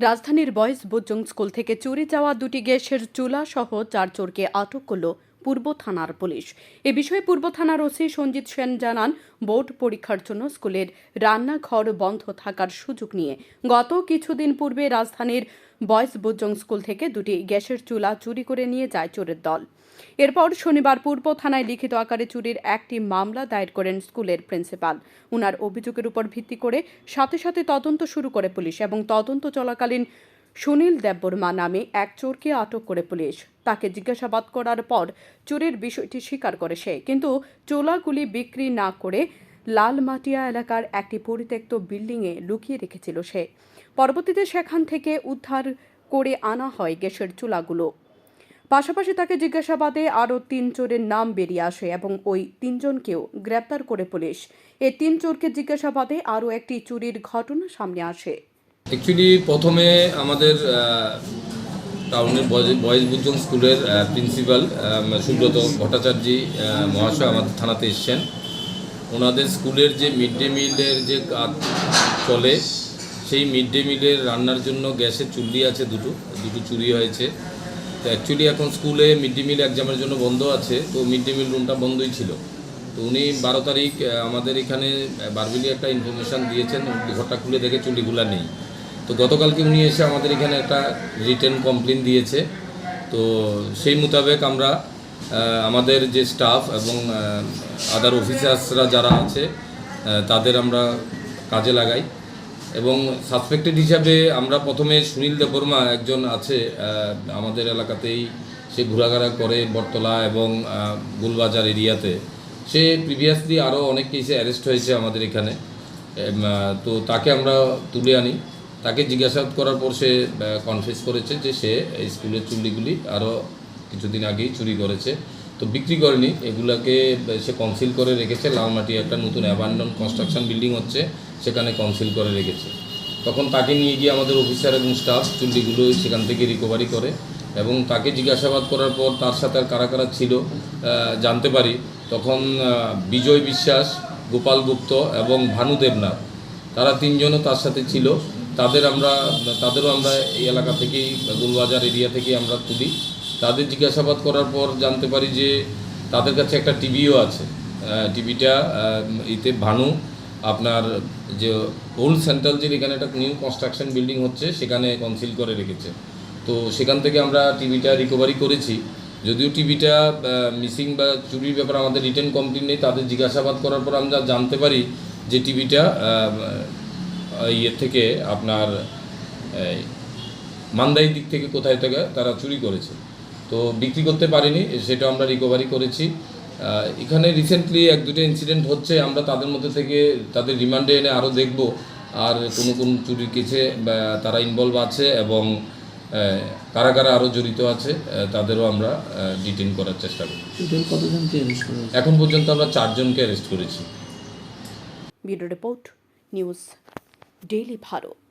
রাজধানীর boys বুজং school থেকে চুরি যাওয়া দুটি গ্যাসের চুলা সহ চার চোরকে আটক করল পূর্ব থানার পুলিশ। এ বিষয়ে পূর্ব থানার ওসি সঞ্জিত সেন জানান, বোর্ড পরীক্ষার জন্য স্কুলের রান্নাঘর বন্ধ থাকার সুযোগ নিয়ে গত কিছুদিন পূর্বে রাজধানীর বয়েজ বুজং স্কুল থেকে দুটি গ্যাসের চুলা চুরি করে নিয়ে যায় চোরের দল। এরপর শনিবার পূর্ব থানায় লিখিত আকারে চুরির একটি মামলা দায়ের করেন স্কুলের প্রিন্সিপাল। উনার অভিযোগের উপর ভিত্তি করে সাথে সাথে তদন্ত শুরু করে পুলিশ এবং তদন্ত চলাকালীন সুনীল দেববর্মা নামে এক চোরকে আটক করে পুলিশ। তাকে জিজ্ঞাসাবাদ করার পর চোরের বিষয়টি স্বীকার করে সে। কিন্তু চোলাগুলি বিক্রি না করে লালমাটিয়া এলাকার একটি পরিত্যক্ত বিল্ডিংয়ে লুকিয়ে রেখেছিল সে। পরবর্তীতে সেখান থেকে উদ্ধার করে আনা হয় গ্যাসের চুলাগুলো। পাশাপাশি তাকে জিজ্ঞাসাবাদে আরও তিন চোরের নাম বেরিয়ে আসে এবং ওই তিনজনকেও গ্রেপ্তার করে পুলিশ। এ তিন চোরকে জিজ্ঞাসাবাদে আরও একটি চুরির ঘটনা সামনে আসে। অ্যাকচুয়ালি প্রথমে আমাদের টাউনের বয়েজ বুদ্ধং স্কুলের প্রিন্সিপাল সুব্রত ভট্টাচার্য মহাশয় আমাদের থানাতে এসছেন। ওনাদের স্কুলের যে মিড ডে মিলের যে কাজ চলে, সেই মিড ডে মিলের রান্নার জন্য গ্যাসের চুল্লি আছে দুটো দুটো চুরি হয়েছে। তো অ্যাকচুয়ালি এখন স্কুলে মিড ডে মিল এক্সামের জন্য বন্ধ আছে, তো মিড ডে মিল রুমটা বন্ধই ছিল। তো উনি বারো তারিখ আমাদের এখানে বারবিলি একটা ইনফরমেশান দিয়েছেন, ঘরটা খুলে দেখে চুল্লিগুলা নেই। তো গতকালকে উনি এসে আমাদের এখানে একটা রিটার্ন কমপ্লেন দিয়েছে। তো সেই মোতাবেক আমরা আমাদের যে স্টাফ এবং আদার অফিসার্সরা যারা আছে তাদের আমরা কাজে লাগাই। এবং সাসপেক্টেড হিসাবে আমরা প্রথমে সুনীল দেববর্মা একজন আছে আমাদের এলাকাতেই সে ঘোরাঘারা করে বটতলা এবং গুলবাজার এরিয়াতে। সে প্রিভিয়াসলি আরও অনেক কেসে অ্যারেস্ট হয়েছে আমাদের এখানে। তো তাকে আমরা তুলে আনি। তাকে জিজ্ঞাসাবাদ করার পর সে কনফেস করেছে যে সে স্কুলের চুল্লিগুলি আরও কিছুদিন আগেই চুরি করেছে। তো বিক্রি করেনি। এগুলাকে সে কনসিল করে রেখেছে। লালমাটি একটা নতুন অ্যাবান্ডন কনস্ট্রাকশন বিল্ডিং হচ্ছে, সেখানে কনসিল করে রেখেছে। তখন তাকে নিয়ে গিয়ে আমাদের অফিসার এবং স্টাফ চুল্লিগুলো সেখান থেকে রিকভারি করে এবং তাকে জিজ্ঞাসাবাদ করার পর তার সাথে আর কারা কারা ছিল জানতে পারি। তখন বিজয় বিশ্বাস, গোপাল গুপ্ত এবং ভানু দেবনাথ, তারা তিনজনও তার সাথে ছিল। তাদের আমরা, তাদেরও আমরা এই এলাকা থেকেই, গুলবাজার এরিয়া থেকেই আমরা তুলি। তাদের জিজ্ঞাসাবাদ করার পর জানতে পারি যে তাদের কাছে একটা টিভিও আছে। টিভিটা ইতে ভানু, আপনার যে ওল্ড সেন্ট্রাল যে এখানে একটা নিউ কনস্ট্রাকশন বিল্ডিং হচ্ছে, সেখানে কনসিল করে রেখেছে। তো সেখান থেকে আমরা টিভিটা রিকভারি করেছি। যদিও টিভিটা মিসিং বা চুরির ব্যাপারে আমাদের রিটার্ন কমপ্লেন নেই, তাদের জিজ্ঞাসাবাদ করার পর আমরা জানতে পারি যে টিভিটা ইয়ে থেকে আপনার এই, মান্দাই দিক থেকে কোথায় থেকে তারা চুরি করেছে। তো বিক্রি করতে পারিনি সেটা আমরা রিকভারি করেছি। এখানে রিসেন্টলি এক দুটো ইনসিডেন্ট হচ্ছে আমরা তাদের মধ্যে থেকে তাদের রিমান্ডে এনে আরও দেখব আর কোনো কোন চুরির কেসে বা তারা ইনভলভ আছে এবং কারা কারা আরও জড়িত আছে তাদেরও আমরা ডিটেন করার চেষ্টা করি এখন পর্যন্ত আমরা চারজনকে অ্যারেস্ট করেছি। Report news daily Bharat